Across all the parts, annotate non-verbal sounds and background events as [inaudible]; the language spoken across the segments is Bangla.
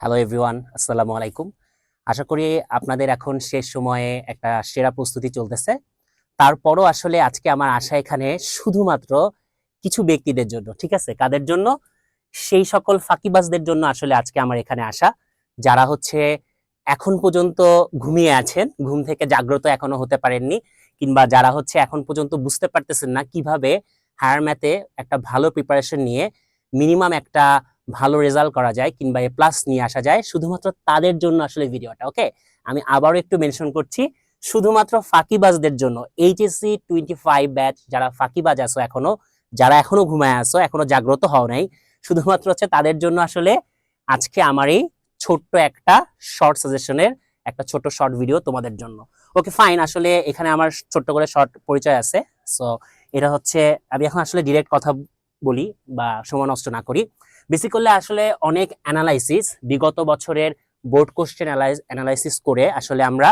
হ্যালো এভরিওয়ান আসসালামু আলাইকুম আশা করি আপনাদের এখন শেষ সময়ে একটা সেরা প্রস্তুতি চলতেছে। তারপরও আসলে আজকে আমার আশা এখানে শুধুমাত্র কিছু ব্যক্তিদের জন্য, ঠিক আছে? কাদের জন্য? সেই সকল ফাঁকিবাজদের জন্য আসলে আজকে আমার এখানে আসা। যারা হচ্ছে এখন পর্যন্ত ঘুমিয়ে আছেন, ঘুম থেকে জাগ্রত এখনও হতে পারেননি, কিংবা যারা হচ্ছে এখন পর্যন্ত বুঝতে পারতেছেন না কীভাবে হায়ার ম্যাথে একটা ভালো প্রিপারেশন নিয়ে মিনিমাম একটা ভালো রেজাল্ট করা যায় কিংবা এ প্লাস নিয়ে আসা যায়, শুধুমাত্র তাদের জন্য আসলে ভিডিওটা ওকে আমি আবারও একটু মেনশন করছি, শুধুমাত্র ফাঁকিবাজদের জন্য এইচএসসি টোয়েন্টি ফাইভ ব্যাচ যারা ফাঁকিবাজ আছো এখনও, যারা এখনও ঘুমায় আছো, এখনও জাগ্রত হও নাই, শুধুমাত্র হচ্ছে তাদের জন্য আসলে আজকে আমার এই ছোট্ট একটা শর্ট সাজেশনের একটা ছোট শর্ট ভিডিও তোমাদের জন্য। ওকে ফাইন আসলে এখানে আমার ছোট্ট করে শর্ট পরিচয় আছে সো এটা হচ্ছে, আমি এখন আসলে ডিরেক্ট কথা বলি বা সময় নষ্ট না করি। বেসিক্যালি আসলে অনেক অ্যানালাইসিস বিগত বছরের বোর্ড কোশ্চেন অ্যানালাইসিস করে আসলে আমরা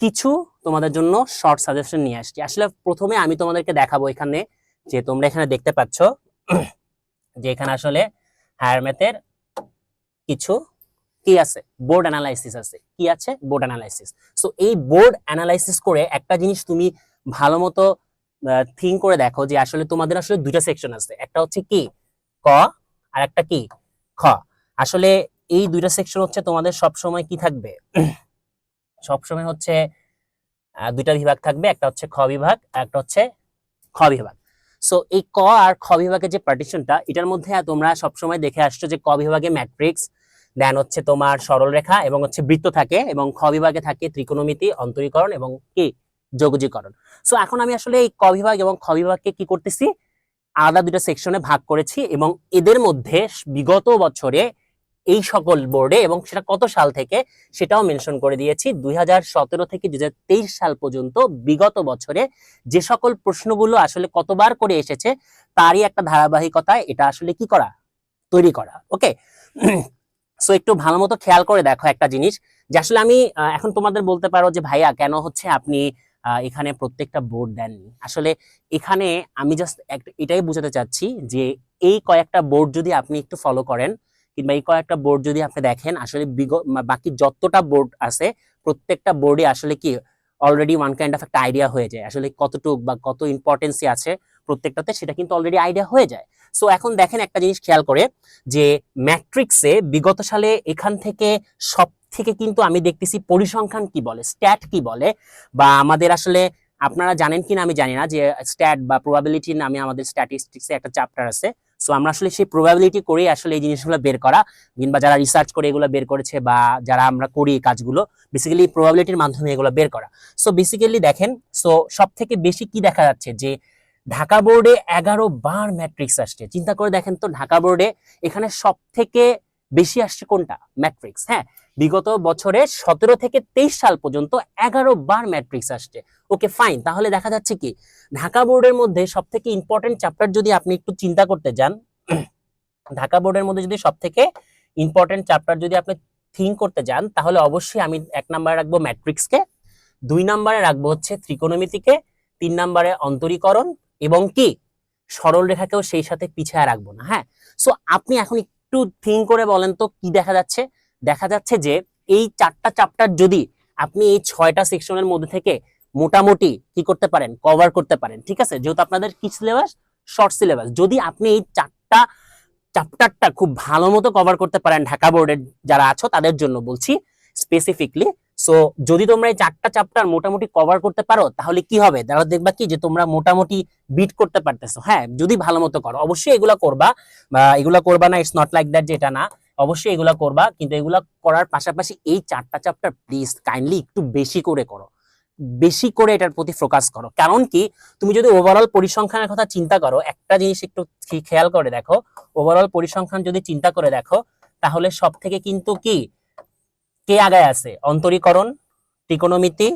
কিছু তোমাদের জন্য শর্ট সাজেশন নিয়ে আসছি। আসলে প্রথমে আমি তোমাদেরকে দেখাবো এখানে যে তোমরা এখানে দেখতে পাচ্ছ যে এখানে আসলে হায়ার ম্যাথের কিছু কি আছে? বোর্ড অ্যানালাইসিস আছে। কি আছে? বোর্ড অ্যানালাইসিস সো এই বোর্ড অ্যানালাইসিস করে একটা জিনিস তুমি ভালো মতো থিঙ্ক করে দেখো যে আসলে তোমাদের আসলে দুইটা সেকশন আছে। একটা হচ্ছে কি? ক আর একটা কি? খ। আসলে এই দুইটা সেকশন হচ্ছে তোমাদের সব সময় কি থাকবে? [clears throat] সব সময় হচ্ছে দুইটা বিভাগ থাকবে। একটা হচ্ছে খ বিভাগ, আর একটা হচ্ছে খ বিভাগ। সো এই ক আর খ বিভাগের যে পার্টিশনটা এটার মধ্যে তোমরা সবসময় দেখে আসছো যে ক বিভাগে ম্যাট্রিক্স দেন হচ্ছে তোমার সরলরেখা এবং হচ্ছে বৃত্ত থাকে এবং খ বিভাগে থাকে ত্রিকোণমিতি, অন্তরীকরণ এবং কি? যোগজীকরণ। সো এখন আমি আসলে এই ক বিভাগ এবং খ বিভাগকে কি করতেছি? আলাদা দুটো সেকশনে ভাগ করেছি এবং এদের মধ্যে বিগত বছরে এই সকল বোর্ডে এবং সেটা কত সাল থেকে সেটাও মেনশন করে দিয়েছি। দুই হাজার সতেরো থেকে দুই সাল পর্যন্ত বিগত বছরে যে সকল প্রশ্নগুলো আসলে কতবার করে এসেছে তারই একটা ধারাবাহিকতায় এটা আসলে কি করা, তৈরি করা ওকে সো [clears throat] একটু ভালো মতো খেয়াল করে দেখো একটা জিনিস যে আসলে আমি এখন তোমাদের বলতে পারো যে ভাইয়া কেন হচ্ছে আপনি এখানে প্রত্যেকটা বোর্ড দেননি। আসলে এখানে আমি জাস্ট এটাই বোঝাতে চাচ্ছি যে এই কয়েকটা বোর্ড যদি আপনি একটু ফলো করেন, কিংবা এই কয়েকটা বোর্ড যদি আপনি দেখেন, আসলে বাকি যতটা বোর্ড আছে, প্রত্যেকটা বোর্ডে আসলে কি অলরেডি ওয়ান কাইন্ড অফ একটা আইডিয়া হয়ে যায়। আসলে কতটুক বা কত ইম্পর্টেন্সি আছে প্রত্যেকটাতে, সেটা কিন্তু অলরেডি আইডিয়া হয়ে যায়। সো এখন দেখেন একটা জিনিস খেয়াল করে যে ম্যাট্রিক্সে বিগত সালে এখান থেকে সব থেকে কিন্তু আমি দেখতেছি পরিসংখ্যান কি বলে স্ট্যাট কি বলে, বা আমাদের আসলে আপনারা জানেন কিনা আমি জানি না যে স্ট্যাট বা প্রবাবিলিটি নামে আমাদের স্ট্যাটিস্টিক্সে একটা চ্যাপ্টার আছে। সো আমরা আসলে সেই প্রবাবিলিটি করেই আসলে এই জিনিসগুলো বের করা, কিংবা যারা রিসার্চ করে এগুলো বের করেছে বা যারা আমরা করি এই কাজগুলো বেসিক্যালি প্রবাবিলিটির মাধ্যমে এগুলো বের করা। সো বেসিক্যালি দেখেন সো সব থেকে বেশি কি দেখা যাচ্ছে যে ঢাকা বোর্ডে এগারো বার ম্যাট্রিক্স আসছে। চিন্তা করে দেখেন তো, ঢাকা বোর্ডে এখানে সব থেকে বেশি আসছে কোনটা? ম্যাট্রিক্স হ্যাঁ? বিগত বছরে সতেরো থেকে তেইশ সাল পর্যন্ত এগারো বার ম্যাট্রিক্স আসছে। ওকে ফাইন তাহলে দেখা যাচ্ছে কি, ঢাকা বোর্ডের মধ্যে সব থেকে ইম্পর্টেন্ট চ্যাপ্টার যদি আপনি একটু চিন্তা করতে যান, [clears throat] ঢাকা বোর্ডের মধ্যে যদি সব থেকে ইম্পর্টেন্ট চ্যাপ্টার যদি আপনি থিঙ্ক করতে যান, তাহলে অবশ্যই আমি এক নম্বরে রাখব ম্যাট্রিক্সকে দুই নম্বরে রাখব হচ্ছে ত্রিকোণমিতিকে, তিন নম্বরে অন্তরীকরণ এবং কি, সরল রেখাকেও সেই সাথে পিছায় রাখব না হ্যাঁ? সো আপনি এখন একটু থিঙ্ক করে বলেন তো, কি দেখা যাচ্ছে? দেখা যাচ্ছে যে এই চারটা চ্যাপ্টার যদি আপনি এই ছয়টা সেকশনের মধ্যে থেকে মোটামুটি কি করতে পারেন কভার করতে পারেন, ঠিক আছে? যেহেতু আপনাদের কি সিলেবাস শর্ট সিলেবাস যদি আপনি এই চারটা চ্যাপ্টারটা খুব ভালো মতো কভার করতে পারেন ঢাকা বোর্ডের যারা আছো, তাদের জন্য বলছি স্পেসিফিকলি সো যদি তোমরা এই চারটা চ্যাপ্টার মোটামুটি কভার করতে পারো, তাহলে কি হবে? তাহলে দেখবা কি? যে তোমরা মোটামুটি বিট করতে পারতেছো। হ্যাঁ যদি ভালো মতো করো। অবশ্যই এগুলা করবা। বা এগুলা করবা না ইটস নট লাইক দ্যাট যে এটা না। অবশ্যই এগুলা করবা, কিন্তু এগুলা করার পাশাপাশি এই চারটা চ্যাপ্টার প্লিজ কাইন্ডলি একটু বেশি করে করো। বেশি করে এটার প্রতি ফোকাস করো। কারণ কি, তুমি যদি ওভারঅল পরিসংখ্যানের কথা চিন্তা করো, একটা জিনিস একটু খেয়াল করে দেখো ওভারঅল পরিসংখ্যান যদি চিন্তা করে দেখো, তাহলে সব থেকে কিন্তু কি, কে আগায় আছে? অন্তরীকরণ, ত্রিকোণমিতি,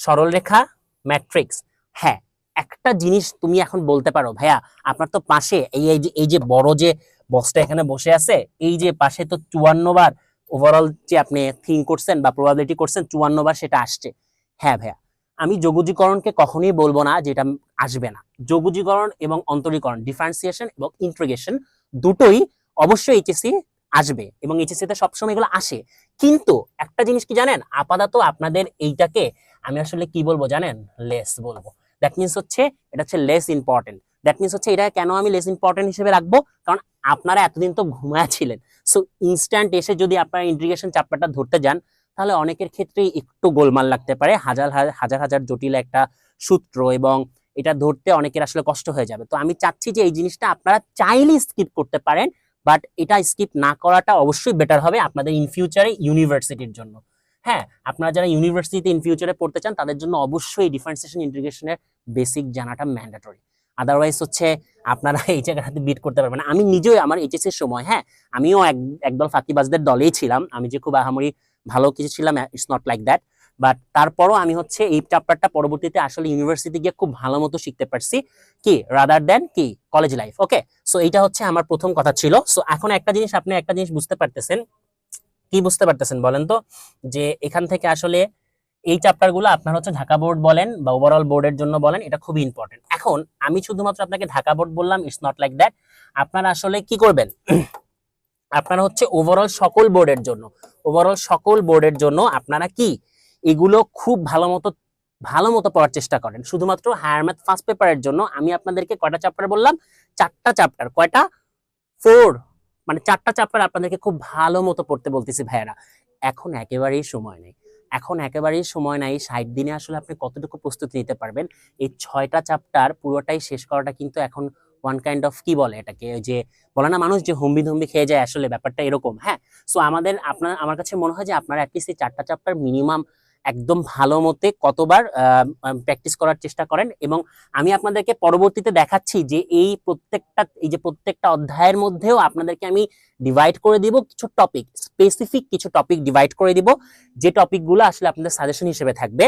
সরলরেখা ম্যাট্রিক্স হ্যাঁ একটা জিনিস তুমি এখন বলতে পারো, ভাইয়া, আপনার তো পাশে এই এই যে এই যে বড় যে বক্সটা এখানে বসে আছে। এই যে পাশে তো চুয়ান্ন বার ওভারঅল যে আপনি থিঙ্ক করছেন বা প্রবাবিলিটি করছেন, চুয়ান্ন বার সেটা আসছে। হ্যাঁ ভাইয়া, আমি যোগজীকরণকে কখনোই বলব না যেটা আসবে না। যোগজীকরণ এবং অন্তরীকরণ ডিফারেন্সিয়েশন এবং ইন্ট্রিগেশন দুটোই অবশ্যই এইচএসসি আসবে এবং এইচএসসি তে সবসময় এগুলো আসে। কিন্তু একটা জিনিস কি জানেন? আপাতত আপনাদের এইটাকে আমি আসলে কি বলব জানেন? লেস বলব। দ্যাট মিনস হচ্ছে এটা হচ্ছে লেস ইম্পর্টেন্ট দ্যাট মিনস হচ্ছে এটা কেন আমি লেস ইম্পর্টেন্ট হিসেবে রাখব? কারণ আপনারা এতদিন তো ঘুমায় ছিলেন। সো ইনস্ট্যান্ট এসে যদি আপনারা ইন্টিগ্রেশন চ্যাপ্টারটা ধরতে যান, তাহলে অনেকের ক্ষেত্রেই একটু গোলমাল লাগতে পারে। হাজার হাজার হাজার জটিল একটা সূত্র এবং এটা ধরতে অনেকের আসলে কষ্ট হয়ে যাবে। তো আমি চাচ্ছি যে এই জিনিসটা আপনারা চাইলে স্কিপ করতে পারেন বাট এটা স্কিপ না করাটা অবশ্যই বেটার হবে আপনাদের ইন ফিউচারে ইউনিভার্সিটির জন্য। হ্যাঁ আপনারা যারা ইউনিভার্সিটিতে ইন ফিউচারে পড়তে চান, তাদের জন্য অবশ্যই ডিফারেন্সিয়েশন ইন্টিগ্রেশনের বেসিক জানাটা ম্যান্ডেটরি আদারওয়াইজ হচ্ছে আপনারা এই জায়গাটাতে বিট করতে পারবেন। আমি নিজেও আমার এইচএস এর সময় হ্যাঁ আমিও এক, একদল ফাঁকিবাজদের দলেই ছিলাম। আমি যে খুব আহামরি ভালো কিছু ছিলাম it's not like that but তারপরও আমি হচ্ছে এই চ্যাপ্টারটা পরবর্তীতে আসলে ইউনিভার্সিটি গিয়ে খুব ভালো মতো শিখতে পারছি। কি? রাদার দেন কি? কলেজ লাইফ ওকে সো এইটা হচ্ছে আমার প্রথম কথা ছিল। সো এখন একটা জিনিস, আপনি একটা জিনিস বুঝতে পারতেছেন। কি বুঝতে পারতেছেন বলেন তো? যে এখান থেকে আসলে এই চ্যাপ্টারগুলো আপনার হচ্ছে ঢাকা বোর্ড বলেন বা ওভারঅল বোর্ডের জন্য বলেন, এটা খুবই ইম্পর্টেন্ট এখন আমি শুধুমাত্র আপনাকে ঢাকা বোর্ড বললাম ইটস নট লাইক দ্যাট আপনারা আসলে কি করবেন? [clears throat] আপনারা হচ্ছে ওভারঅল সকল বোর্ডের জন্য ওভারঅল সকল বোর্ডের জন্য আপনারা কি? এগুলো খুব ভালো মতো ভালো মতো পড়ার চেষ্টা করেন। শুধুমাত্র হায়ার ম্যাথ ফার্স্ট পেপারের জন্য আমি আপনাদেরকে কয়টা চ্যাপ্টার বললাম? চারটা চ্যাপ্টার কয়টা? ফোর মানে চারটা চ্যাপ্টার আপনাদেরকে খুব ভালো মতো পড়তে বলতেছি ভাইয়ারা। এখন একেবারেই সময় নেই। এখন একেবারেই সময় নাই, ষাট দিনে আসলে আপনি কতটুকু প্রস্তুতি নিতে পারবেন? এই ছয়টা চ্যাপ্টার পুরোটাই শেষ করাটা কিন্তু এখন ওয়ান কাইন্ড অফ কি বলে এটাকে? যে বলে না মানুষ যে হুম্বি ধুম্বি খেয়ে যায়, আসলে ব্যাপারটা এরকম হ্যাঁ? সো আমাদের, আপনার, আমার কাছে মনে হয় যে আপনারা অ্যাটলিস্ট এই চারটা চ্যাপ্টার মিনিমাম একদম ভালো মতে কতবার প্র্যাকটিস করার চেষ্টা করেন এবং আমি আপনাদেরকে পরবর্তীতে দেখাচ্ছি যে এই প্রত্যেকটা, এই যে প্রত্যেকটা অধ্যায়ের মধ্যেও আপনাদেরকে আমি ডিভাইড করে দিব কিছু টপিক স্পেসিফিক কিছু টপিক ডিভাইড করে দিব। যে টপিকগুলো আসলে আপনাদের সাজেশন হিসেবে থাকবে,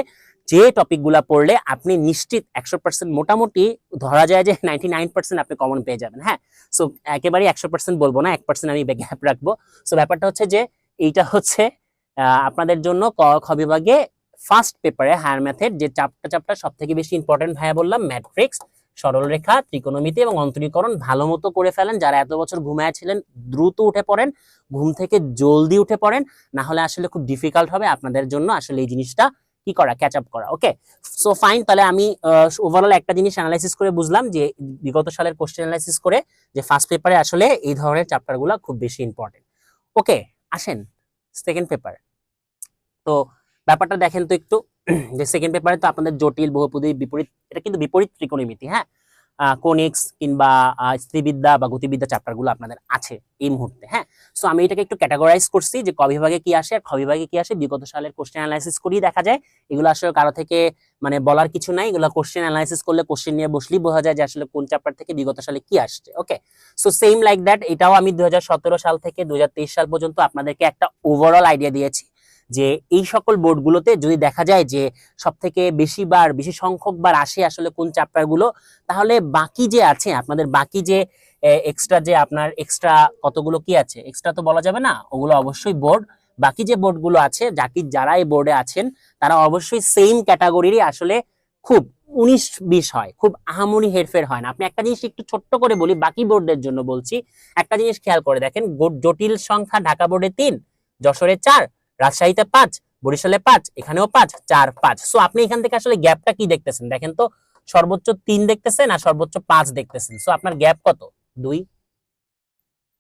যে টপিকগুলো পড়লে আপনি নিশ্চিত একশো পার্সেন্ট মোটামুটি ধরা যায় যে নাইনটি নাইন পার্সেন্ট আপনি কমন পেয়ে যাবেন হ্যাঁ? সো একেবারেই একশো পার্সেন্ট বলব না, এক পার্সেন্ট আমি গ্যাপ রাখব। সো ব্যাপারটা হচ্ছে যে এইটা হচ্ছে আপনাদের জন্য ক, খ বিভাগে ফার্স্ট পেপারে হায়ার ম্যাথের যে চাপটা চাপটা সব থেকে বেশি ইম্পর্টেন্ট ভাইয়া বললাম ম্যাট্রিক্স সরলরেখা ত্রিকোণমিতি এবং অন্তরীকরণ ভালো মতো করে ফেলেন। যারা এত বছর ঘুমায় ছিলেন, দ্রুত উঠে পড়েন, ঘুম থেকে জলদি উঠে পড়েন, না হলে আসলে খুব ডিফিকাল্ট হবে আপনাদের জন্য আসলে এই জিনিসটা কি করা ক্যাচ আপ করা ওকে সো ফাইন তাহলে আমি ওভারঅল একটা জিনিস অ্যানালাইসিস করে বুঝলাম যে বিগত সালের কোশ্চেন অ্যানালাইসিস করে যে ফার্স্ট পেপারে আসলে এই ধরনের চ্যাপ্টারগুলো খুব বেশি ইম্পর্টেন্ট ওকে আসেন সেকেন্ড পেপার তো ব্যাপারটা দেখেন তো একটু, যে সেকেন্ড পেপারে তো আপনাদের জটিল, বহুপদী, বিপরীত, এটা কিন্তু বিপরীত ত্রিকোণমিতি হ্যাঁ? কোনিক্স কিংবা স্ত্রীবিদ্যা বা গতিবিদ্যা চ্যাপ্টারগুলো আপনাদের আছে এই মুহূর্তে হ্যাঁ? সো আমি এটাকে একটু ক্যাটাগরাইজ করছি যে ক বিভাগে কি আসে আর খ কি আসে। বিগত সালের কোশ্চেন অ্যানালাইসিস করেই দেখা যায়। এগুলো আসলে কারও থেকে মানে বলার কিছু নাই। এগুলো কোশ্চেন অ্যানালাইসিস করলে কোশ্চেন নিয়ে বসলেই বোঝা যায় যে আসলে কোন চ্যাপ্টার থেকে বিগত সালে কি আসছে okay so same like that এটাও আমি দু হাজার সতেরো সাল থেকে দুই সাল পর্যন্ত আপনাদেরকে একটা ওভারঅল আইডিয়া দিয়েছি। যে এই সকল বোর্ডগুলোতে যদি দেখা যায় যে সব থেকে বেশি বার, বেশি সংখ্যক বার আসে আসলে কোন চ্যাপ্টারগুলো, তাহলে বাকি যে আছে, আপনাদের বাকি যে এক্সট্রা যে আপনার এক্সট্রা কতগুলো কি আছে? এক্সট্রা তো বলা যাবে না, ওগুলো অবশ্যই বোর্ড বাকি যে বোর্ডগুলো আছে, যাকি, যারা এই বোর্ডে আছেন, তারা অবশ্যই সেম ক্যাটাগরিরই আসলে খুব উনিশ বিশ হয়, খুব আহামরি হেরফের হয় না। আপনি একটা জিনিস একটু ছোট্ট করে বলি, বাকি বোর্ডের জন্য বলছি, একটা জিনিস খেয়াল করে দেখেন, জটিল সংখ্যা ঢাকা বোর্ডে তিন, যশোরে চার রাজশাহীতে পাঁচ, বরিশালে পাঁচ, এখানেও পাঁচ, চার, পাঁচ। সো আপনি এখান থেকে আসলে গ্যাপটা কি দেখতেছেন? দেখেন তো, সর্বোচ্চ তিন দেখতেছেন আর সর্বোচ্চ পাঁচ দেখতেছেন। সো আপনার গ্যাপ কত? দুই।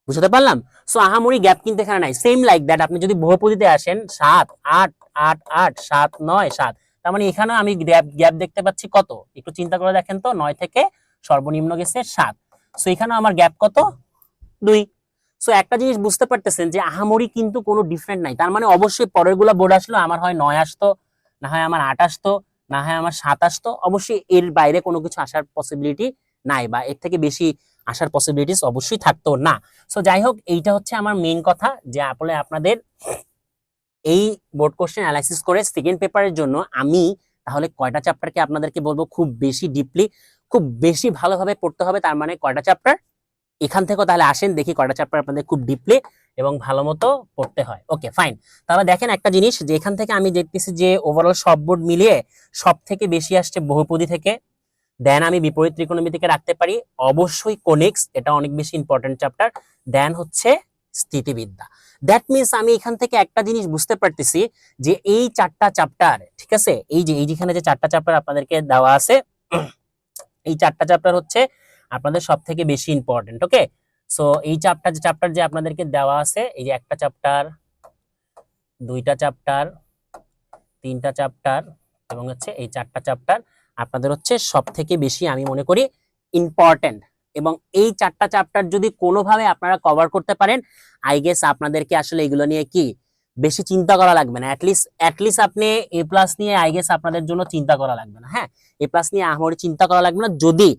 বুঝতে পারলাম? সো আহামরি গ্যাপ কিন্তু এখানে নাই। সেম লাইক দ্যাট আপনি যদি বহুপদীতে আসেন, সাত, আট আট আট, সাত, নয়, সাত। তার মানে এখানে আমি গ্যাপ গ্যাপ দেখতে পাচ্ছি কত? একটু চিন্তা করে দেখেন তো, নয় থেকে সর্বনিম্ন গেছে সাত। সো এখানে আমার গ্যাপ কত? দুই। সো একটা জিনিস বুঝতে পারতেছেন যে আহামরি কিন্তু কোনো ডিফারেন্ট নাই। তার মানে অবশ্যই পরেরগুলা বোর্ড আসলো, আমার হয় নয় আসতো, না হয় আমার আট আসতো, না হয় আমার সাত আসতো। অবশ্যই এর বাইরে কোনো কিছু আসার পসিবিলিটি নাই বা এর থেকে বেশি আসার পসিবিলিটিস অবশ্যই থাকতো না। সো যাই হোক, এইটা হচ্ছে আমার মেইন কথা যে আসলে আপনাদের এই বোর্ড কোশ্চেন অ্যানালাইসিস করে সেকেন্ড পেপারের জন্য আমি তাহলে কয়টা চ্যাপ্টারকে আপনাদেরকে বলব খুব বেশি ডিপলি খুব বেশি ভালোভাবে পড়তে হবে, তার মানে কয়টা চ্যাপ্টার এখান থেকেও তাহলে আসেন, দেখি কয়টা চ্যাপ্টার আপনাদের খুব ডিপলি এবং ভালো মতো পড়তে হয়। ওকে ফাইন তাহলে দেখেন একটা জিনিস যে এখান থেকে আমি দেখতেছি যে ওভারঅল সব বোর্ড মিলিয়ে সব থেকে বেশি আসছে বহুপদী থেকে। দেন আমি বিপরীত ত্রিকোণমিতিকে রাখতে পারি। অবশ্যই কোনিক্স, এটা অনেক বেশি ইম্পর্টেন্ট চ্যাপ্টার দেন হচ্ছে স্থিতিবিদ্যা। দ্যাট মিনস আমি এখান থেকে একটা জিনিস বুঝতে পারতেছি যে এই চারটা চ্যাপ্টার ঠিক আছে? এই যে, এই যেখানে যে চারটা চ্যাপ্টার আপনাদেরকে দেওয়া আছে, এই চারটা চ্যাপ্টার হচ্ছে আপনাদের সব থেকে বেশি ইম্পর্টেন্ট ওকে সো এই চ্যাপ্টার যে চ্যাপ্টার যে আপনাদেরকে দেওয়া আছে, এই যে একটা চ্যাপ্টার দুইটা চ্যাপ্টার তিনটা চ্যাপ্টার এবং হচ্ছে এই চারটা চ্যাপ্টার আপনাদের হচ্ছে সব থেকে বেশি আমি মনে করি ইম্পর্টেন্ট এবং এই চারটা চ্যাপ্টার যদি কোনোভাবে আপনারা কভার করতে পারেন আই গেস আপনাদেরকে আসলে এগুলো নিয়ে কি বেশি চিন্তা করা লাগবে না। অ্যাটলিস্ট অ্যাটলিস্ট আপনি এ প্লাস নিয়ে আই গেস আপনাদের জন্য চিন্তা করা লাগবে না হ্যাঁ? এ প্লাস নিয়ে আহামরি চিন্তা করা লাগবে না। যদি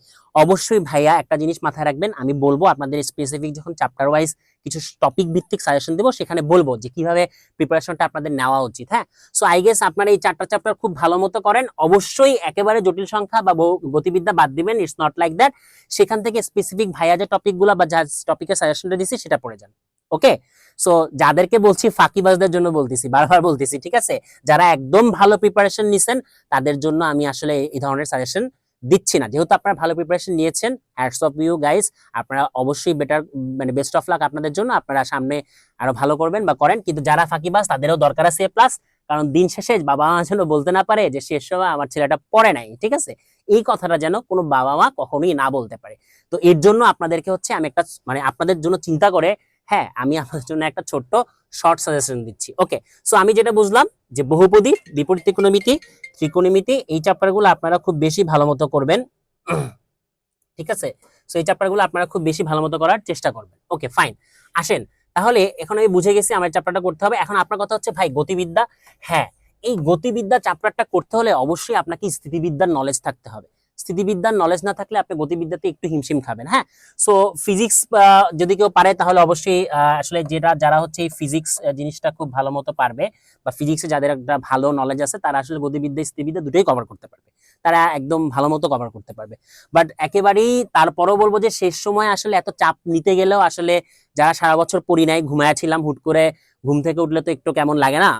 অবশ্যই ভাইয়া একটা জিনিস মাথায় রাখবেন, আমি বলব আপনাদের স্পেসিফিক যখন চ্যাপ্টার ওয়াইজ কিছু টপিক ভিত্তিক সাজেশন দেবো, সেখানে বলব যে কীভাবে প্রিপারেশনটা আপনাদের নেওয়া উচিত হ্যাঁ? সো আই গেস আপনারা এই চারটা চ্যাপ্টার খুব ভালো মতো করেন। অবশ্যই একেবারে জটিল সংখ্যা বা গতিবিদ্যা বাদ দিবেন ইটস নট লাইক দ্যাট সেখান থেকে স্পেসিফিক ভাইয়া যে টপিকগুলো বা যা টপিকের সাজেশনটা দিছি, সেটা পড়ে যান ওকে সো যাদেরকে বলছি ফাঁকিবাজদের জন্য বলতেছি, বারবার বলতেছি, ঠিক আছে? যারা একদম ভালো প্রিপারেশন নিছেন, তাদের জন্য আমি আসলে এই ধরনের সাজেশন দিচ্ছি না। যেহেতু আপনারা ভালো প্রিপারেশন নিয়েছেন হ্যাটস অফ ইউ গাইস আপনারা অবশ্যই বেটার মানে বেস্ট অফ লাক আপনাদের জন্য। আপনারা সামনে আরও ভালো করবেন বা করেন, কিন্তু যারা ফাঁকিবাজ, তাদেরও দরকার আছে প্লাস কারণ দিন শেষে বাবা মা যেন বলতে না পারে যে, শেষ সময় আমার ছেলেটা পড়ে নাই। ঠিক আছে? এই কথাটা যেন কোনো বাবা মা কখনোই না বলতে পারে। তো এর জন্য আপনাদেরকে হচ্ছে আমি একটা মানে আপনাদের জন্য চিন্তা করে হ্যাঁ আমি আপনার জন্য একটা ছোট্ট শর্ট সাজেশন দিচ্ছি। ওকে সো আমি যেটা বুঝলাম যে বহুপদী, বিপরীত ত্রিকোণমিতি ত্রিকোণমিতি, এই চ্যাপ্টারগুলো আপনারা খুব বেশি ভালো মতো করবেন। ঠিক আছে? সো এই চ্যাপ্টারগুলো আপনারা খুব বেশি ভালো মতো করার চেষ্টা করবেন। ওকে ফাইন আসেন, তাহলে এখন আমি বুঝে গেছি আমার চ্যাপ্টারটা করতে হবে। এখন আপনার কথা হচ্ছে, ভাই, গতিবিদ্যা? হ্যাঁ এই গতিবিদ্যা চ্যাপ্টারটা করতে হলে অবশ্যই আপনাকে স্থিতিবিদ্যার নলেজ থাকতে হবে। স্থিতিবিদ্যার নলেজ না থাকলে আপনি গতিবিদ্যাতে একটু হিমশিম খাবেন হ্যাঁ? সো ফিজিক্স যদি কেউ পারে তাহলে অবশ্যই আসলে যেটা, যারা হচ্ছে এই ফিজিক্স জিনিসটা খুব ভালো মতো পারবে বা ফিজিক্সে যাদের একটা ভালো নলেজ আছে, তারা আসলে গতিবিদ্যা, স্থিতিবিদ্যা দুটোই কভার করতে পারবে। তারা একদম ভালো মতো কভার করতে পারবে। বাট একেবারেই তারপরও বলব যে শেষ সময় আসলে এত চাপ নিতে গেলেও আসলে যারা সারা বছর পড়ি নাই ঘুমায়াছিলাম হুট করে ঘুম থেকে উঠলে তো একটু কেমন লাগে না?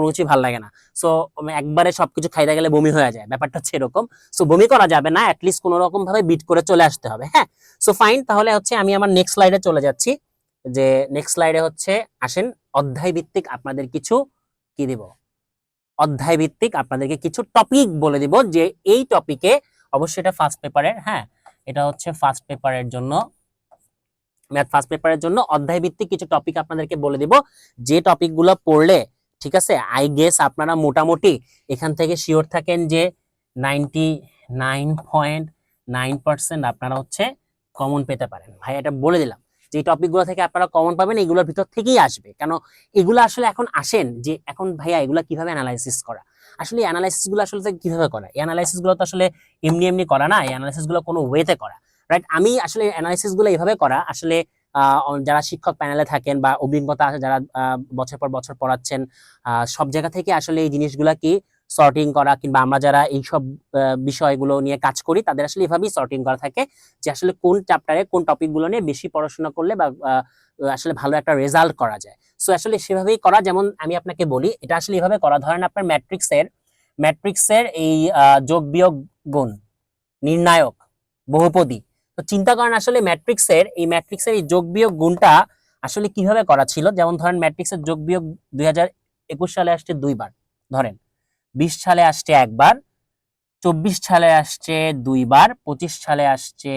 কোনো কিছুই ভালো লাগে না। সো একবারে সবকিছু খাইতে গেলে বমি হয়ে যায়। ব্যাপারটা হচ্ছে এরকম। সো বমি করা যাবে না অ্যাটলিস্ট কোনো রকম ভাবে বিট করে চলে আসতে হবে হ্যাঁ? সো ফাইন তাহলে হচ্ছে আমি আমার নেক্সট স্লাইডে চলে যাচ্ছি। যে নেক্সট স্লাইডে হচ্ছে, আসেন অধ্যায় ভিত্তিক আপনাদের কিছু কি দিব? অধ্যায় ভিত্তিক আপনাদেরকে কিছু টপিক বলে দিব, যে এই টপিকে অবশ্যই এটা ফার্স্ট পেপারের হ্যাঁ? এটা হচ্ছে ফার্স্ট পেপারের জন্য ম্যাথ ফার্স্ট পেপারের জন্য অধ্যায় ভিত্তিক কিছু টপিক আপনাদেরকে বলে দিব। যে টপিকগুলো পড়লে ঠিক আছে? আই গেস আপনারা মোটামুটি এখান থেকে শিওর থাকেন যে ninety nine point nine percent আপনারা হচ্ছে কমন পেতে পারেন। ভাই, এটা বলে দিলাম যে টপিকগুলো থেকে আপনারা কমন পাবেন, এগুলোর ভিতর থেকেই আসবে। কেন? এগুলো আসলে এখন আসেন যে এখন ভাইয়া এগুলো কীভাবে অ্যানালাইসিস করা? আসলে অ্যানালাইসিসগুলো আসলে কীভাবে করা? এই অ্যানালাইসিসগুলো তো আসলে এমনি এমনি করা না, এই অ্যানালাইসিসগুলো কোনো ওয়েতে করা। রাইট আমি আসলে অ্যানালাইসিসগুলো এইভাবে করা, আসলে যারা শিক্ষক প্যানেলে থাকেন বা অভিজ্ঞতা আছে যারা বছর পর বছর পড়াচ্ছেন সব জায়গা থেকে আসলে এই জিনিসগুলা কি সর্টিং করা কিংবা আমরা যারা এইসব বিষয়গুলো নিয়ে কাজ করি, তাদের আসলে এভাবেই সর্টিং করা থাকে যে আসলে কোন চ্যাপ্টারে কোন টপিকগুলো নিয়ে বেশি পড়াশোনা করলে বা আসলে ভালো একটা রেজাল্ট করা যায়। সো আসলে সেভাবেই করা, যেমন আমি আপনাকে বলি, এটা আসলে এভাবে করা। ধরেন আপনার ম্যাট্রিক্সের ম্যাট্রিক্সের এই যোগ বিয়োগ গুণ, নির্ণায়ক, বহুপদী তো চিন্তা করেন আসলে ম্যাট্রিক্সের, এই ম্যাট্রিক্সের এই যোগ বিয়োগ গুণটা আসলে কীভাবে করা ছিল? যেমন ধরেন ম্যাট্রিক্সের যোগ বিয়োগ দুই হাজার একুশ সালে আসছে দুইবার। ধরেন, বিশ সালে আসছে একবার, চব্বিশ সালে আসছে দুইবার, পঁচিশ সালে আসছে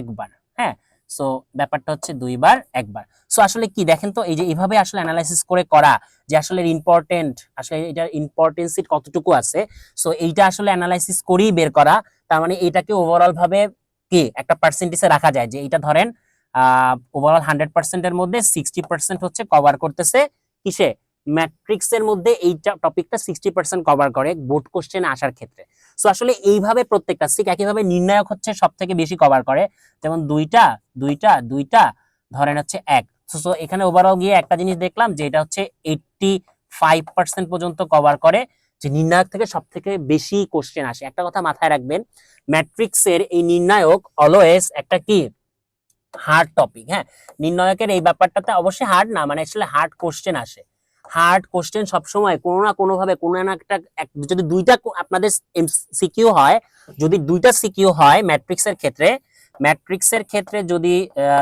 একবার। হ্যাঁ সো ব্যাপারটা হচ্ছে দুইবার, একবার। সো আসলে কি, দেখেন তো, এই যে এইভাবে আসলে অ্যানালাইসিস করে করা যে আসলে ইম্পর্টেন্ট আসলে এটার ইম্পর্টেন্সি কতটুকু আছে সো এইটা আসলে অ্যানালাইসিস করেই বের করা, তার মানে এটাকে ওভারঅল ভাবে কি? একটা পার্সেন্টেজে রাখা যায় যে এটা ধরেন ওভারঅল হান্ড্রেড পার্সেন্টের মধ্যে সিক্সটি পার্সেন্ট হচ্ছে কভার করতেছে কিসে? ম্যাট্রিক্স এর মধ্যে এই টপিকটা সিক্সটি পার্সেন্ট কভার করে বোর্ড কোশ্চেন আসার ক্ষেত্রে। সো আসলে এইভাবে প্রত্যেকটা, ঠিক একইভাবে নির্ণায়ক হচ্ছে সব থেকে বেশি কভার করে। যেমন দুইটা দুইটা দুইটা, ধরেন হচ্ছে এক। সো এখানে ওভারঅল গিয়ে একটা জিনিস দেখলাম যে এটা হচ্ছে এইটটি ফাইভ পার্সেন্ট পর্যন্ত কভার করে। যে নির্ণায়ক থেকে সব থেকে বেশি কোশ্চেন আসে। একটা কথা মাথায় রাখবেন ম্যাট্রিক্সের এই নির্ণায়ক অলওয়েজ একটা কি? হার্ড টপিক হ্যাঁ? নির্ণায়কের এই ব্যাপারটাতে অবশ্যই হার্ড না মানে আসলে হার্ড কোশ্চেন আসে। হার্ড কোশ্চেন সবসময় কোনো না কোনো ভাবে কোনো না একটা, এক- যদি দুইটা আপনাদের সিকিউ হয়, যদি দুইটা সিকিউ হয় ম্যাট্রিক্সের ক্ষেত্রে ম্যাট্রিক্সের ক্ষেত্রে যদি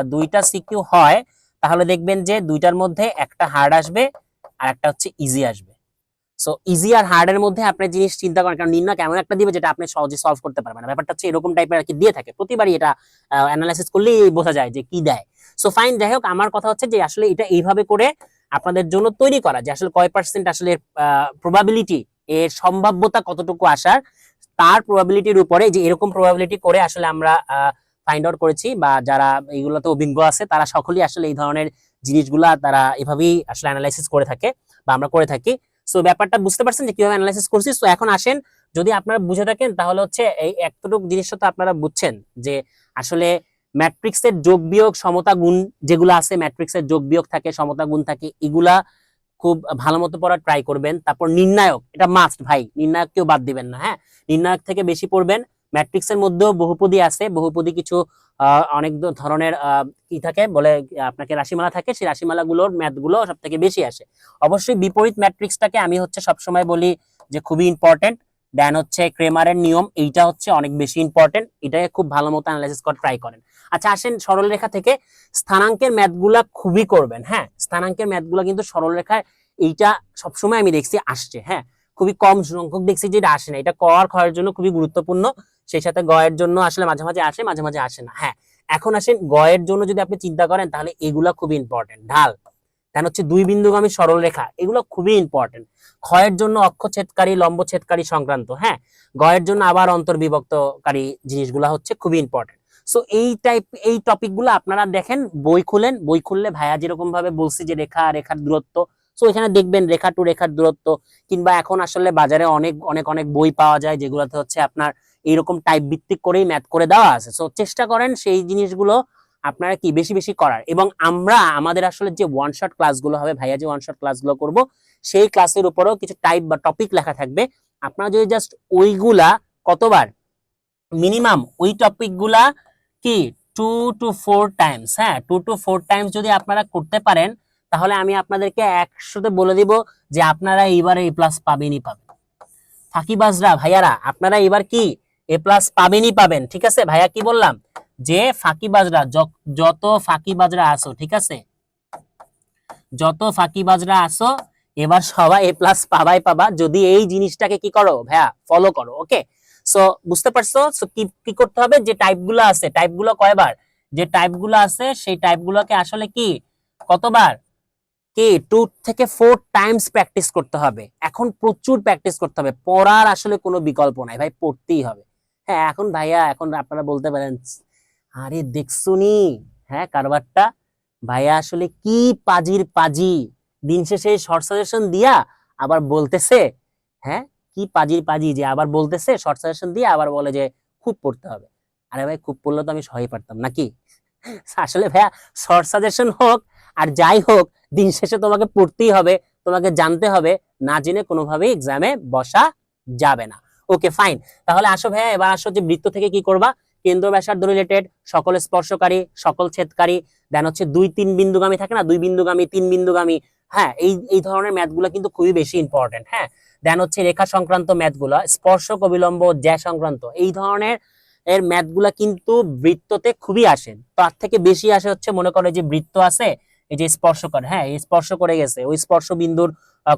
দুইটা সিকিউ হয়, তাহলে দেখবেন যে দুইটার মধ্যে একটা হার্ড আসবে আর একটা হচ্ছে ইজি আসবে। সো ইজি আর হার্ডের মধ্যে আপনি জিনিস চিন্তা করেন, কারণ নির্ণয় কেমন একটা দিবে যেটা আপনি সহজে সলভ করতে পারবেন না। ব্যাপারটা হচ্ছে এরকম টাইপের আর কি দিয়ে থাকে। প্রতিবারই এটা অ্যানালাইসিস করলেই বোঝা যায় যে কি দেয়। সো ফাইন যাই হোক, আমার কথা হচ্ছে যে আসলে এটা এইভাবে করে আপনাদের জন্য তৈরি করা যে আসলে কয় পার্সেন্ট আসলে প্রবাবিলিটি এর সম্ভাব্যতা কতটুকু আসার, তার প্রবাবিলিটির উপরে যে এরকম প্রবাবিলিটি করে আসলে আমরা ফাইন্ড আউট করেছি বা যারা এইগুলোতে অভিজ্ঞ আছে, তারা সকলেই আসলে এই ধরনের জিনিসগুলা তারা এভাবেই আসলে অ্যানালাইসিস করে থাকে বা আমরা করে থাকি। সো ব্যাপারটা বুঝতে পারছেন যে কীভাবে অ্যানালাইসিস করছি। সো এখন আসেন, যদি আপনারা বুঝে থাকেন, তাহলে হচ্ছে এই এতটুকু জিনিসটা তো আপনারা বুঝছেন যে আসলে ম্যাট্রিক্সের যোগ বিয়োগ সমতা গুণ যেগুলো আছে ম্যাট্রিক্সের যোগ বিয়োগ থাকে, সমতা গুণ থাকে, এগুলা খুব ভালো মতো পড়া ট্রাই করবেন। তারপর নির্ণায়ক, এটা মাস্ট ভাই নির্ণায়ক কেউ বাদ দিবেন না হ্যাঁ? নির্ণায়ক থেকে বেশি পড়বেন। ম্যাট্রিক্সের মধ্যেও বহুপদী আছে। বহুপদী কিছু অনেক ধরনের কি থাকে, বলে আপনাকে রাশিমালা থাকে, সেই রাশিমালাগুলোর ম্যাথগুলো সব থেকে বেশি আসে। অবশ্যই বিপরীত ম্যাট্রিক্সটাকে আমি হচ্ছে সবসময় বলি যে খুবই ইম্পর্টেন্ট দেন হচ্ছে ক্রেমারের নিয়ম, এইটা হচ্ছে অনেক বেশি ইম্পর্টেন্ট এটাকে খুব ভালো মতো অ্যানালাইসিস করে ট্রাই করেন। আচ্ছা আসেন সরলরেখা থেকে, স্থানাঙ্কের ম্যাথগুলা খুবই করবেন হ্যাঁ? স্থানাঙ্কের ম্যাথগুলা কিন্তু সরলরেখায় এইটা সবসময় আমি দেখছি আসছে হ্যাঁ? খুবই কম সংখ্যক দেখছি যে এটা আসে না, এটা ক আর ক্ষয়ের জন্য খুবই গুরুত্বপূর্ণ। সেই সাথে গয়ের জন্য আসলে মাঝে মাঝে আসে, মাঝে মাঝে আসে না। হ্যাঁ এখন আসেন, গয়ের জন্য যদি আপনি চিন্তা করেন, তাহলে এগুলা খুবই ইম্পর্টেন্ট ঢাল, দেন হচ্ছে দুই বিন্দুগামী সরল রেখা, এগুলো খুবই ইম্পর্টেন্ট ক্ষয়ের জন্য অক্ষছেদকারী লম্বছেদকারী সংক্রান্ত হ্যাঁ? গয়ের জন্য আবার অন্তর্বিভক্তকারী জিনিসগুলো হচ্ছে খুবই ইম্পর্টেন্ট সো এই টাইপ এই টপিকগুলো আপনারা দেখেন, বই খুলেন, বই খুললে ভাইয়া যেরকম ভাবে বলছি যে রেখা, রেখার দূরত্ব সো এখানে দেখবেন রেখা টু রেখার দূরত্ব, কিংবা এখন আসলে বাজারে অনেক অনেক অনেক বই পাওয়া যায়, যেগুলোতে হচ্ছে আপনার এইরকম টাইপ ভিত্তিক করেই ম্যাথ করে দেওয়া আছে। সো চেষ্টা করেন সেই জিনিসগুলো আপনারা কি বেশি বেশি করার। এবং আমরা, আমাদের আসলে যে ওয়ান শট ক্লাসগুলো হবে, ভাইয়া যে ওয়ান শট ক্লাসগুলো করব, সেই ক্লাসের উপরেও কিছু টাইপ বা টপিক লেখা থাকবে। আপনারা যদি জাস্ট ওইগুলা কতবার? মিনিমাম ওই টপিকগুলা কি? টু টু ফোর টাইমস হ্যাঁ? টু টু ফোর টাইমস যদি আপনারা করতে পারেন, তাহলে আমি আপনাদেরকে একসাথে বলে দিব যে আপনারা এইবার এ প্লাস পাবেনই পাবেন। ফাঁকিবাজরা, ভাইয়ারা, আপনারা এবার কি এ প্লাস পাবেনই পাবেন, ঠিক আছে? ভাইয়া কি বললাম? যে ফাঁকিবাজরা যত ফাঁকিবাজরা আসো ঠিক আছে? যত ফাঁকিবাজরা আসো এবার সবাই এ প্লাস পাবাই পাবা। যদি এই জিনিসটাকে কি করো ভাইয়া? ফলো করো ওকে সো বুঝতে পারছ? কি করতে হবে? যে টাইপগুলো আছে টাইপগুলো কয়বার? যে টাইপগুলো আছে, সেই টাইপগুলোকে আসলে কি? কতবার? কি? টু থেকে ফোর টাইমস প্র্যাকটিস করতে হবে। এখন প্রচুর প্র্যাকটিস করতে হবে। পড়ার আসলে কোনো বিকল্প নাই, ভাই, পড়তেই হবে। হ্যাঁ এখন ভাইয়া, এখন আপনারা বলতে পারেন, আরে দেখছুনি হ্যাঁ কারবারটা, ভাইয়া আসলে কি পাজির পাজি? দিন শেষে শর্ট সাজেশন দিয়া আবার বলতেছে হ্যাঁ কি পাজির পাজি যে আবার বলতেছে শর্ট সাজেশন দিয়ে আবার বলে যে খুব পড়তে হবে। আরে ভাই, খুব পড়লে তো আমি সহই পারতাম, নাকি? আসলে ভাইয়া শর্ট সাজেশন হোক আর যাই হোক, দিন শেষে তোমাকে পড়তেই হবে, তোমাকে জানতে হবে, না জেনে কোনোভাবেই এক্সামে বসা যাবে না। ওকে ফাইন তাহলে আসো ভাইয়া, এবার আসো যে বৃত্ত থেকে কি করবা? কেন্দ্র ব্যাসার্ধ রিলেটেড সকল স্পর্শকারী, সকল ছেদকারী দেন হচ্ছে দুই তিন বিন্দুগামী থাকে না? দুই বিন্দুগামী, তিন বিন্দুগামী হ্যাঁ এই এই ধরনের ম্যাথগুলো কিন্তু খুবই বেশি ইম্পর্টেন্ট হ্যাঁ? দেন হচ্ছে রেখা সংক্রান্ত ম্যাথগুলো স্পর্শক অবিলম্ব, জ্যা সংক্রান্ত, এই ধরনের এর ম্যাথগুলা কিন্তু বৃত্ততে খুবই আসে। তার থেকে বেশি আসে হচ্ছে মনে করে যে বৃত্ত আছে, এই যে স্পর্শ করে হ্যাঁ এই স্পর্শ করে গেছে, ওই স্পর্শ বিন্দুর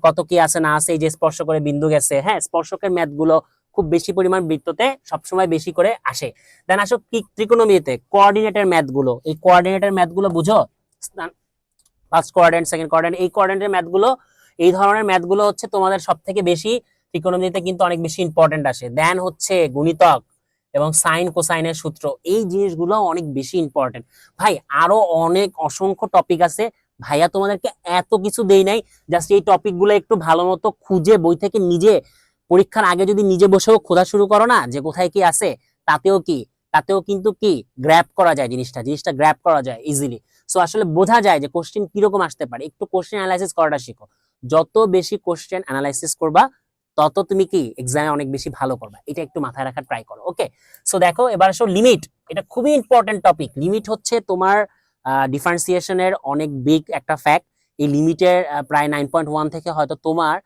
কত কি আছে না আছে, এই যে স্পর্শ করে বিন্দু গেছে হ্যাঁ স্পর্শকের ম্যাথগুলো খুব বেশি পরিমাণ বৃত্ততে সবসময় বেশি করে আসে। দেন আসো কি ত্রিকোণমিতিতে কোঅর্ডিনেটের ম্যাথগুলো এই কোঅর্ডিনেটের ম্যাথগুলো বুঝো? ফার্স্ট কোঅর্ডিনেট সেকেন্ড কোঅর্ডিনেট এই কোঅর্ডিনেটের ম্যাথগুলো এই ধরনের ম্যাথগুলো হচ্ছে তোমাদের সব থেকে বেশি ত্রিকোণমিতিতে কিন্তু অনেক বেশি ইম্পর্টেন্ট আসে। দেন হচ্ছে গুণিতক এবং সাইন কোসাইনের সূত্র। এই জিনিসগুলো অনেক বেশি ইম্পর্টেন্ট ভাই, আরও অনেক অসংখ্য টপিক আছে। ভাইয়া তোমাদেরকে এত কিছু দেই নাই। জাস্ট এই টপিকগুলো একটু ভালো মতো খুঁজে, বই থেকে নিজে পরীক্ষার আগে যদি নিজে বসেও খোঁজা শুরু করো না যে কোথায় কি আছে, তাতেও কি, তাতেও কিন্তু কি গ্র্যাপ করা যায় জিনিসটা জিনিসটা গ্র্যাপ করা যায় ইজিলি সো আসলে বোঝা যায় যে কোশ্চেন কীরকম আসতে পারে। একটু কোশ্চেন অ্যানালাইসিস করাটা শিখো। যত বেশি কোশ্চেন অ্যানালাইসিস করবা, তত তুমি কি এক্সামে অনেক বেশি ভালো করবা। এটা একটু মাথায় রাখার ট্রাই করো ওকে সো দেখো, এবার আসো লিমিট এটা খুবই ইম্পর্টেন্ট টপিক লিমিট হচ্ছে তোমার ডিফারেন্সিয়েশনের অনেক বিগ একটা ফ্যাক্ট এই লিমিটের প্রায় নাইন পয়েন্ট ওয়ান থেকে হয়তো তোমার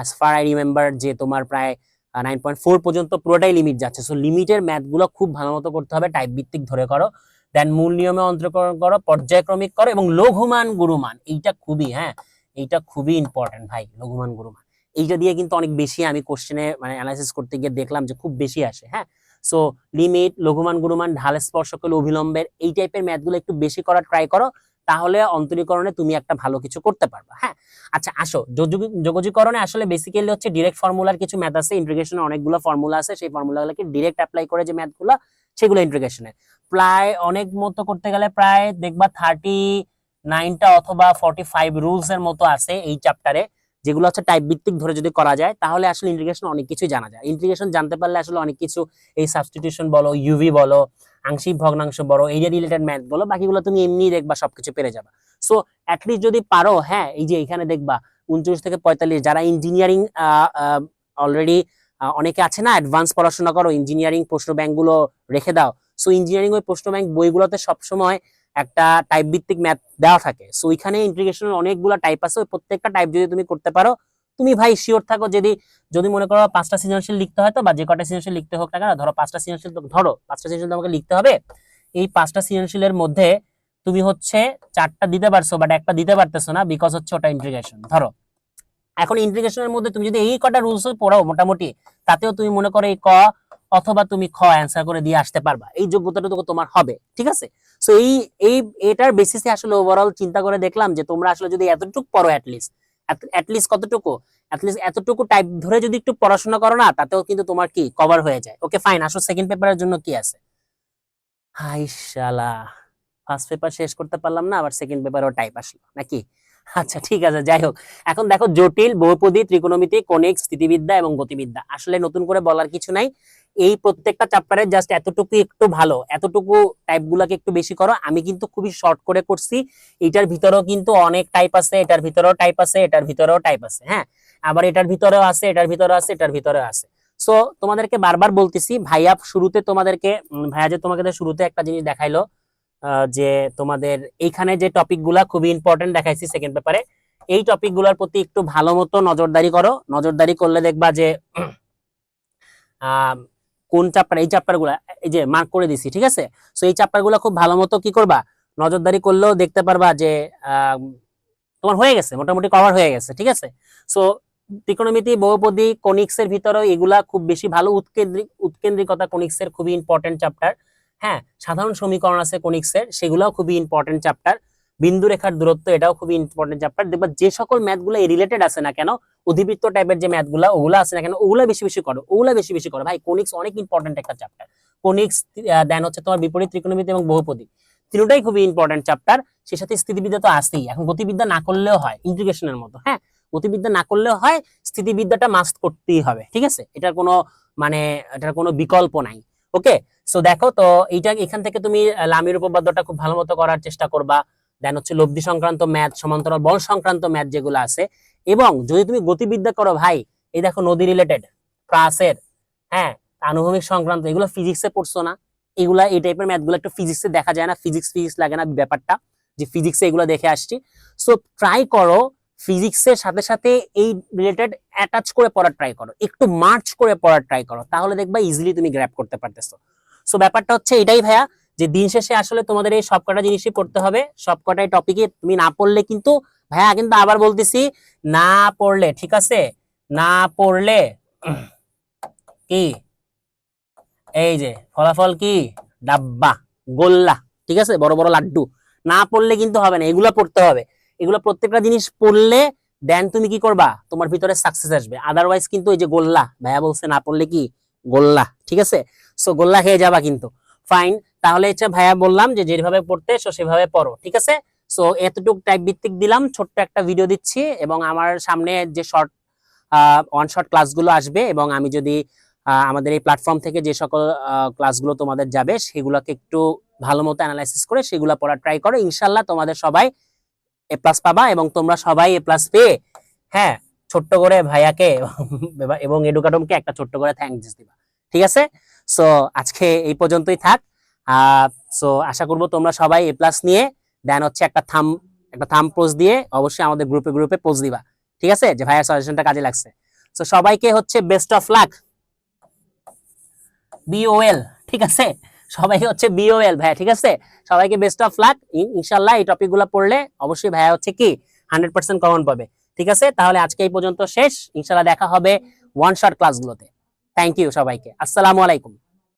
as far আই রিমেম্বার যে তোমার প্রায় নাইন পয়েন্ট ফোর পর্যন্ত পুরোটাই লিমিট যাচ্ছে। সো লিমিটের ম্যাথগুলো খুব ভালো মতো করতে হবে টাইপ ভিত্তিক ধরে করো। দেন মূল নিয়মে অন্তর্করণ করো, পর্যায়ক্রমিক করো এবং লঘুমান গুরুমান। এইটা খুবই হ্যাঁ এইটা খুবই ইম্পর্টেন্ট ভাই, লঘুমান গুরুমান। এইটা দিয়ে কিন্তু অনেক বেশি আমি কোশ্চেনে মানে অ্যানালাইসিস করতে গিয়ে দেখলাম যে খুব বেশি আসে হ্যাঁ। সো লিমিট লঘুমান গুরুমান, ঢাল স্পর্শকল অভিলম্বের, এই টাইপের ম্যাথগুলো একটু বেশি করার ট্রাই করো। তাহলে অন্তরীকরণে তুমি একটা ভালো কিছু করতে পারবে হ্যাঁ? আচ্ছা আসো যোগ- যোগজীকরণে আসলে বেসিক্যালি হচ্ছে ডিরেক্ট ফর্মুলার কিছু ম্যাথ আছে ইন্টিগ্রেশনের অনেকগুলো ফর্মুলা আছে, সেই ফর্মুলাগুলোকে ডিরেক্ট অ্যাপ্লাই করে যে ম্যাথগুলো সেগুলো ইন্টিগ্রেশনের প্রায় অনেক মতো করতে গেলে প্রায় দেখবা থার্টি নাইনটা অথবা ফর্টি ফাইভ রুলস এর মতো আছে এই চ্যাপ্টারে যেগুলো হচ্ছে টাইপ ভিত্তিক ধরে যদি করা যায়, তাহলে আসলে ইন্টিগ্রেশন অনেক কিছু জানা যায়। ইন্টিগ্রেশন জানতে পারলে আসলে অনেক কিছু এই সাবস্টিটিউশন বলো ইউভি বলো, আংশিক ভগ্নাংশ বলো এরিয়া রিলেটেড ম্যাথ বলো, বাকিগুলো তুমি এমনি দেখবা, সবকিছু পেরে যাবা। সো অ্যাটলিস্ট যদি পারো হ্যাঁ এই যে এখানে দেখবা, উনচল্লিশ থেকে পঁয়তাল্লিশ, যারা ইঞ্জিনিয়ারিং অলরেডি অনেকে আছে না অ্যাডভান্স পড়াশোনা করো ইঞ্জিনিয়ারিং প্রশ্ন ব্যাংকগুলো রেখে দাও। সো ইঞ্জিনিয়ারিং ওই প্রশ্ন ব্যাংক বইগুলোতে সবসময় একটা টাইপ ভিত্তিক ম্যাথ দেওয়া থাকে। সো ওইখানে ইন্টিগ্রেশনের অনেকগুলো টাইপ আছে, ওই প্রত্যেকটা টাইপ যদি তুমি করতে পারো, তুমি ভাই শিওর থাকো যদি যদি মনে করো পাঁচটা সৃজনশীল লিখতে হয় তো, বা যে কটা সৃজনশীল লিখতে হোক না ধরো পাঁচটা সৃজনশীল ধরো পাঁচটা সৃজনশীল তোমাকে লিখতে হবে, এই পাঁচটা সৃজনশীলের মধ্যে তুমি হচ্ছে চারটা দিতে পারছ বাট একটা দিতে পারতেছো না বিকজ হচ্ছে ওটা ইন্টিগ্রেশন ধরো। এখন ইন্টিগ্রেশনের মধ্যে তুমি যদি এই কটা রুলস পড়াও মোটামুটি, তাতেও তুমি মনে করো এই ক অথবা তুমি খ অ্যান্সার করে দিয়ে আসতে পারবা। এই যোগ্যতাটা তো তোমার হবে, ঠিক আছে? সো এই এই, এটার বেসিসে আসলে ওভারঅল চিন্তা করে দেখলাম যে তোমরা আসলে যদি এতটুকু পড়ো অ্যাটলিস্ট অ্যাটলিস্ট কতটুকু? অ্যাটলিস্ট এতটুকু টাইপ ধরে যদি একটু পড়াশোনা করো না, তাতেও কিন্তু তোমার কি কভার হয়ে যায়। ওকে ফাইন আসো সেকেন্ড পেপারের জন্য কি আছে? হাই শালা ফার্স্ট পেপার শেষ করতে পারলাম না, আবার সেকেন্ড পেপারও টাইপ আসলো, নাকি? আচ্ছা ঠিক আছে, যাই হোক। এখন দেখো, জটিল, বহুপদী, ত্রিকোণমিতি কণিক স্থিতিবিদ্যা এবং গতিবিদ্যা। আসলে নতুন করে বলার কিছু নাই। এই প্রত্যেকটা চ্যাপ্টারে জাস্ট এতটুকু একটু ভালো, এতটুকু টাইপ গুলাকে একটু বেশি করো। আমি কিন্তু খুবই শর্ট করে করছি। এটার ভিতরেও কিন্তু অনেক টাইপ আছে, এটার ভিতরেও টাইপ আছে, এটার ভিতরেও টাইপ আছে হ্যাঁ? আবার এটার ভিতরেও আছে, এটার ভিতরেও আছে, এটার ভিতরেও আছে। সো তোমাদেরকে বারবার বলতেছি, ভাইয়া শুরুতে তোমাদেরকে ভাইয়া যে তোমাকে শুরুতে একটা জিনিস দেখাইলো যে তোমাদের এইখানে যে টপিকগুলা খুবই ইম্পর্টেন্ট দেখাইছি সেকেন্ড পেপারে এই টপিকগুলার প্রতি একটু ভালো মতো নজরদারি করো। নজরদারি করলে দেখবা যে [clears throat] কোন চ্যাপ্টার এই চ্যাপ্টারগুলা, এই যে মার্ক করে দিছি, ঠিক আছে? সো এই চ্যাপ্টারগুলা খুব ভালো মতো কি করবা? নজরদারি করলেও দেখতে পারবা যে তোমার হয়ে গেছে, মোটামুটি কভার হয়ে গেছে, ঠিক আছে? সো ত্রিকোণমিতি, বহুপদী কনিক্স এর ভিতরেও এগুলা খুব বেশি ভালো উৎকেন্দ্রিক, উৎকেন্দ্রিকতা কনিক্স এর খুবই ইম্পর্টেন্ট চ্যাপ্টার হ্যাঁ? সাধারণ সমীকরণ আছে কনিক্স এর সেগুলোও খুবই ইম্পর্টেন্ট চ্যাপ্টার বিন্দু রেখার দূরত্ব এটাও খুবই ইম্পর্টেন্ট চ্যাপ্টার দেখবা যে সকল ম্যাথগুলো রিলেটেড আছে না কেন অধিবৃত্ত টাইপের যে ম্যাথগুলা, ওগুলো আছে না কেন? ওগুলা বেশি বেশি করো, ওগুলা বেশি বেশি করো। ভাই কনিক্স অনেক ইম্পর্টেন্ট একটা চ্যাপ্টার কনিক্স দেন হচ্ছে তোমার বিপরীত ত্রিকোণমিতি এবং বহুপদী। তিনটাই খুবই ইম্পর্টেন্ট চ্যাপ্টার সে সাথে স্থিতিবিদ্যা তো আসতেই এখন গতিবিদ্যা না করলেও হয় ইন্টিগ্রেশনের মতো। হ্যাঁ গতিবিদ্যা না করলেও হয়, স্থিতিবিদ্যাটা মাস্ট করতেই হবে, ঠিক আছে? এটার কোনো মানে এটার কোনো বিকল্প নাই। ওকে সো দেখো তো, এইটা এখান থেকে তুমি লামির উপপাদ্যটা খুব ভালো মতো করার চেষ্টা করবা। দেন হচ্ছে লব্ধি সংক্রান্ত ম্যাথ সমান্তরাল বল সংক্রান্ত ম্যাথ যেগুলো আছে এবং যদি তুমি গতিবিদ্যা করো ভাই, এই দেখো নদী রিলেটেড প্রাসের হ্যাঁ আনুভূমিক সংক্রান্ত, এগুলো ফিজিক্সে পড়ছো না? এগুলা, এই টাইপের ম্যাথগুলো একটু ফিজিক্সে দেখা যায় না ফিজিক্স ফিজিক্স লাগে না ব্যাপারটা, যে ফিজিক্সে এগুলো দেখে আসছি। সো ট্রাই করো ফিজিক্সের সাথে সাথে এই রিলেটেড অ্যাটাচ করে পড়ার ট্রাই করো, একটু মার্চ করে পড়ার ট্রাই করো, তাহলে দেখবা ইজিলি তুমি গ্র্যাপ করতে পারতেছো। সো ব্যাপারটা হচ্ছে এটাই ভাইয়া, যে দিন শেষে আসলে তোমাদের এই সবকটা জিনিসই পড়তে হবে, সবকটাই টপিকে তুমি না পড়লে কিন্তু ভাইয়া, কিন্তু আবার বলতেছি, না পড়লে, ঠিক আছে? না পড়লে [clears throat] কি? এই যে, ফলাফল কি? ডাব্বা, গোল্লা, ঠিক আছে? বড় বড় লাড্ডু। না পড়লে কিন্তু হবে না, এগুলো পড়তে হবে। এগুলো প্রত্যেকটা জিনিস পড়লে দেন তুমি কি করবা? তোমার ভিতরে সাকসেস আসবে। আদারওয়াইজ কিন্তু এই যে গোল্লা, ভাইয়া বলছে না পড়লে কি? গোল্লা, ঠিক আছে? সো গোল্লা খেয়ে যাবা কিন্তু। ফাইন তাহলে ভাইয়া বললাম যে যেভাবে পড়তে সো সেভাবে পড়ো, ঠিক আছে? সো এতটুকু টাইপ ভিত্তিক দিলাম, ছোট্ট একটা ভিডিও দিচ্ছি এবং আমার সামনে যে শর্ট ওয়ান শর্ট ক্লাসগুলো আসবে এবং আমি যদি আমাদের এই প্ল্যাটফর্ম থেকে যে সকল ক্লাসগুলো তোমাদের যাবে সেগুলোকে একটু ভালো মতো অ্যানালাইসিস করে সেগুলো পড়া ট্রাই করো। ইনশাল্লাহ তোমাদের সবাই এ প্লাস পাবা এবং তোমরা সবাই এ প্লাস পেয়ে হ্যাঁ ছোট্ট করে ভাইয়াকে [laughs] এবং এডুকাটমকে একটা ছোট্ট করে থ্যাঙ্কস দিবা। ঠিক আছে? সো আজকে এই পর্যন্তই থাক। সো আশা করব তোমরা সবাই এ প্লাস নিয়ে দেন হচ্ছে একটা থাম একটা থাম পোজ দিয়ে অবশ্যই আমাদের গ্রুপে গ্রুপে পোস্ট দিবা। ঠিক আছে? যে ভাইয়ার সাজেশনটা কাজে লাগছে। সো সবাইকে হচ্ছে বেস্ট অফ লাক বিওএল ঠিক আছে? সবাই হচ্ছে বিওএল ভাইয়া, ঠিক আছে? সবাইকে বেস্ট অফ লাক ইনশাল্লাহ এই টপিকগুলো পড়লে অবশ্যই ভাইয়া হচ্ছে কি হান্ড্রেড পার্সেন্ট কমন পাবে। ঠিক আছে? তাহলে আজকে এই পর্যন্ত শেষ। ইনশাল্লাহ দেখা হবে ওয়ান শট ক্লাসগুলোতে থ্যাংক ইউ সবাইকে। আসসালামু আলাইকুম।